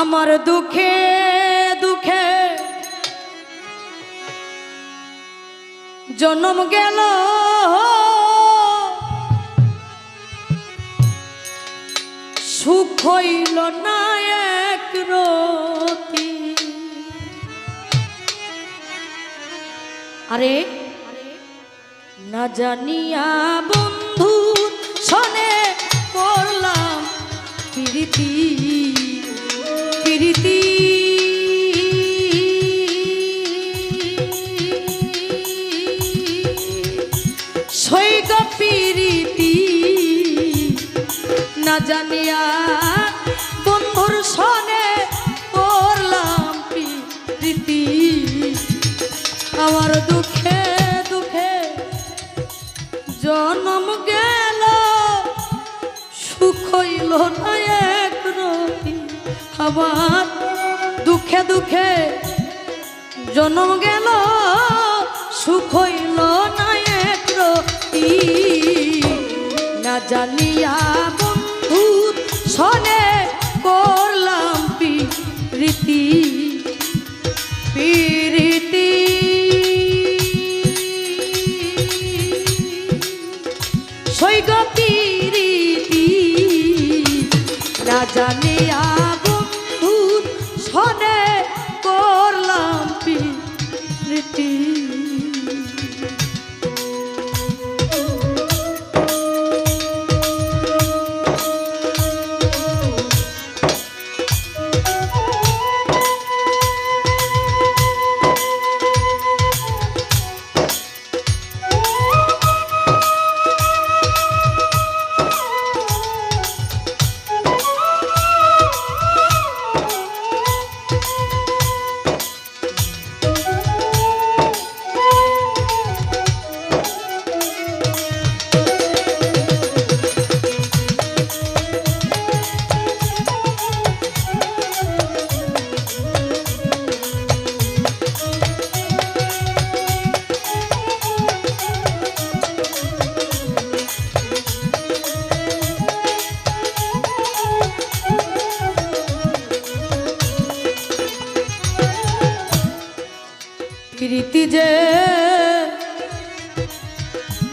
আমার দুঃখে দুঃখে। জন্ম গেল। সুখ হইল না এক রতি। আরে, না জানিয়া বন্ধু, শনে, করলাম প্রীতি। জানিয়া বন্ধুর শনে করলাম প্রীতি। আমার দুঃখে দুঃখে জন্ম গেল, সুখ হইল না এক রতি। আমার দুঃখে দুঃখে জন্ম গেল, সুখ হইল না এক রতি। না জানিয়া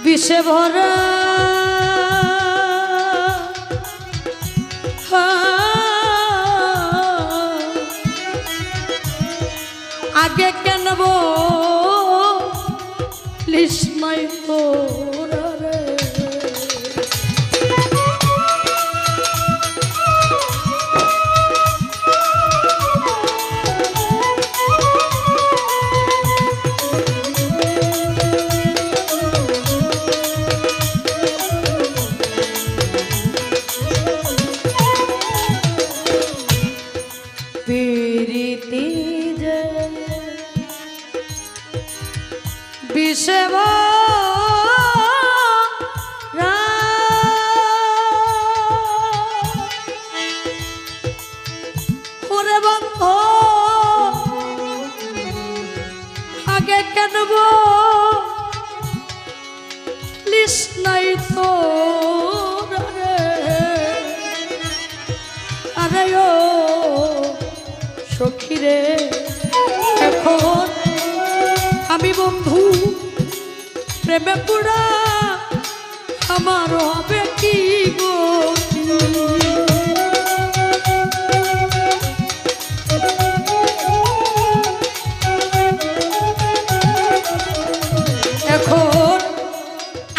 বিষে ভরা। আগে কেন লিসময় সখীরে এখন আমি বন্ধু প্রেমে পুরা আমার হবে কি এখন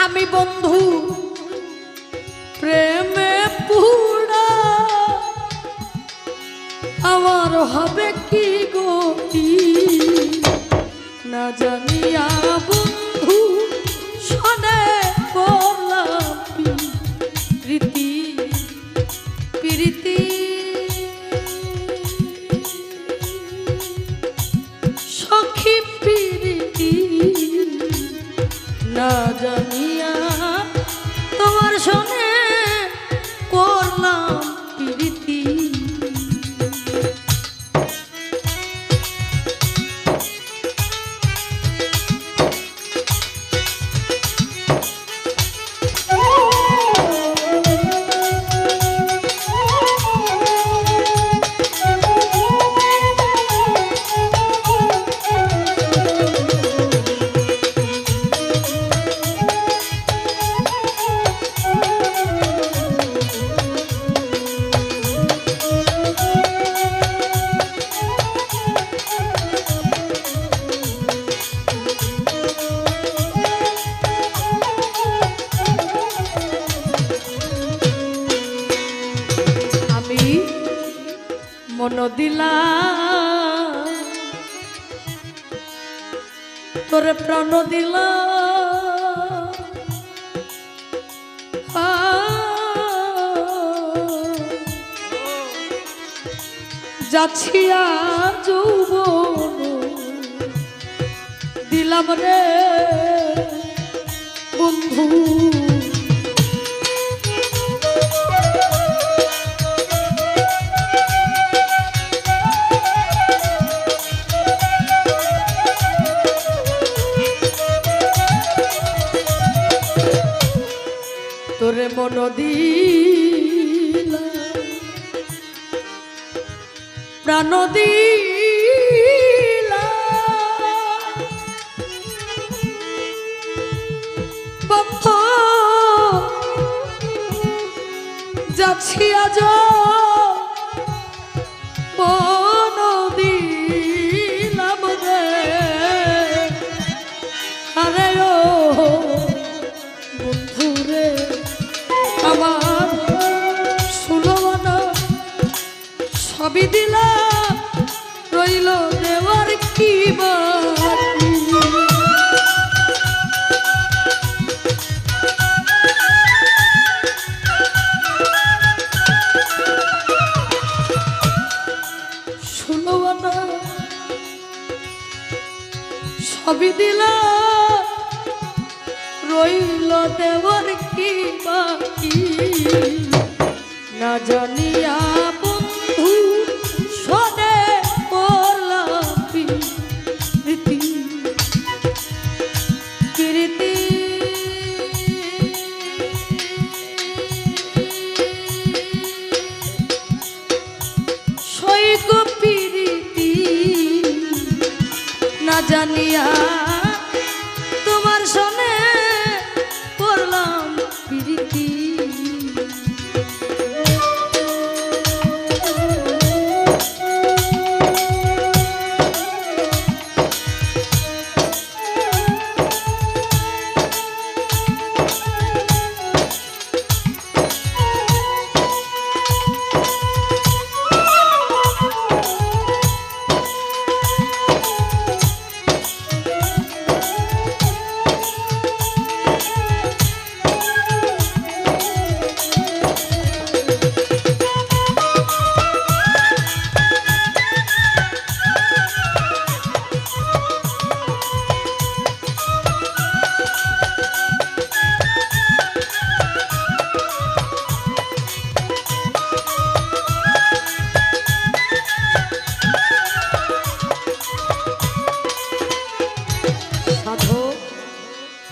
আমি বন্ধু না প্রাণ দিলা যাচ্ছিয়া যাচ্ছি যৌবন। দিলাম রে বন্ধু। প্রাণ যাচ্ছি আজ সবই দিলাম রইল দেওয়ার কি সবই দিলাম রইল দেওয়ার কি বাকি? না জানিয়া সৈক প্রীতি না জানিয়া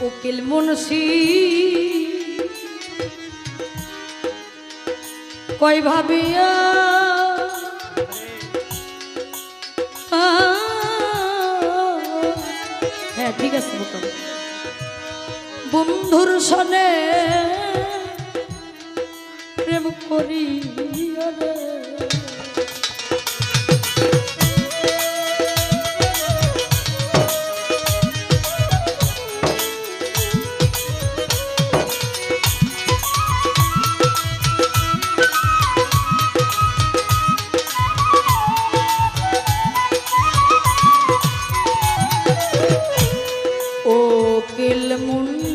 উকিল মুন্সি। কই ভাবিয়া? হ্যাঁ ঠিক আছে। বন্ধুর সনে প্রেম করি কিল মুন্সি